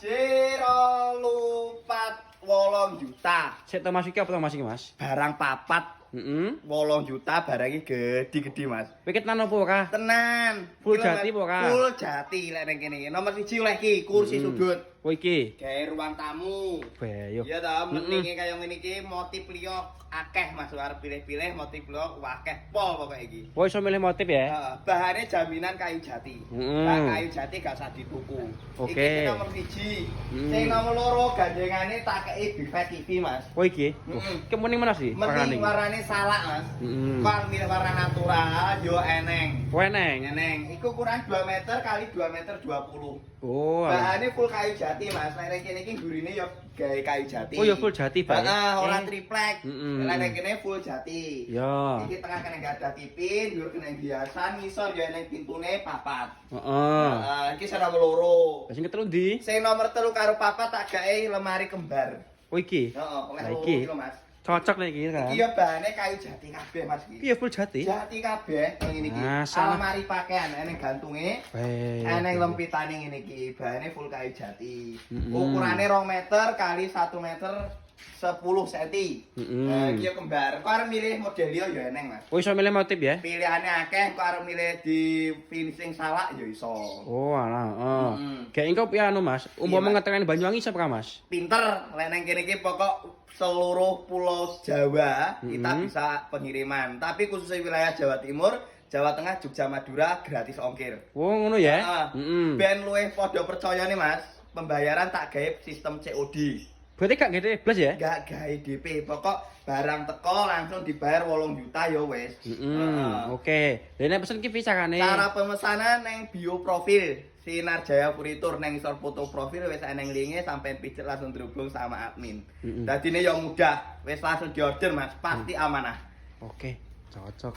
Jero lupat wolong juta. Sik to Mas iki apa to Mas iki Mas? Barang papat Heeh. wolong juta barang iki gede-gede Mas. Pikir tenan opo kah? Tenan. Full Iki lho, jati apa, Kak? Full jati lek ning kene. Nomor 1 oleh iki kursi Mm-mm. sudut. Oh iki. Gawe ruang tamu. Bayo. Iya ta, mendinge kaya ngene iki motif liya akeh Mas arep pilih-pilih motif liya akeh pol pokoke iki. Oh iso milih motif ya? Heeh, bahannya jaminan kayu jati. Mm. Nah, kayu jati gak usah dituku. Oke. Iki nomor 1. Mm. Sing nomor loro gandengane tak kei Bifat TV, Mas. Oh iki. Oh, Mm-mm. Kemuning mana sih? Mending warnane salak, Mas. Mm. Kon milih warna natural yo eneng. Weneng. Eneng, iku kurang 2 meter kali 2 meter 20. Oh. Bahannya full kayu jati, Mas. Nek kene iki gurine yo gawe kayu jati. Oh ya full jati Pak. Heeh, ora Eh. triplek. Lah ning kene full jati. Ya. Iki tengah kena gak ada tipin, dhuwur kena biasan, ngisor yo eneng pintune papat. Heeh. Heeh, iki sing nomor loro. Sing ketelu ndi? Sing nomor telu karo papat tak gawe lemari kembar. Oh iki. Heeh, oleh Lah, loro iki. iki lho, Mas. Cocok nih iki kan. Iki yo bahane kayu jati kabeh, Mas iki. Iya full jati. Jati kabeh ning ngene iki. Nah, salah. Almari pakaian eneng gantunge. Baik. Eneng lempitane ngene iki, bahane full kayu jati. Ukurane 2 meter kali 1 meter 10 cm. Mm-mm. Nah, iki kembar. Kok arep milih model liya yo eneng, Mas. Oh iso milih motif ya? Pilihane akeh, kok arep milih di finishing salak yo iso. Oh alah, heeh. Mm-mm. Kayak engkau ya anu Mas, umpama Mas. ngetekan Banyuwangi siapa Mas? Pinter, lek nang kene iki pokok seluruh pulau Jawa kita Mm-mm. bisa pengiriman. Tapi khususnya wilayah Jawa Timur, Jawa Tengah, Jogja, Madura gratis ongkir. Oh ngono ya? Heeh. Heeh. Ben luwih padha percaya nih Mas, pembayaran tak gawe sistem COD. Berarti gak gede plus ya? Enggak gawe DP, pokok barang teko langsung dibayar 8 juta ya wis. Heeh. Heeh. Oke. Lah nek pesen ki visa kan Cara pemesanan neng bio profil Sinar Jaya Furnitur neng isor foto profil wis eneng linke sampai pijet langsung terhubung sama admin. Mm-mm. Dadi ini yang mudah, wis langsung diorder Mas, pasti amanah. Oke, cocok.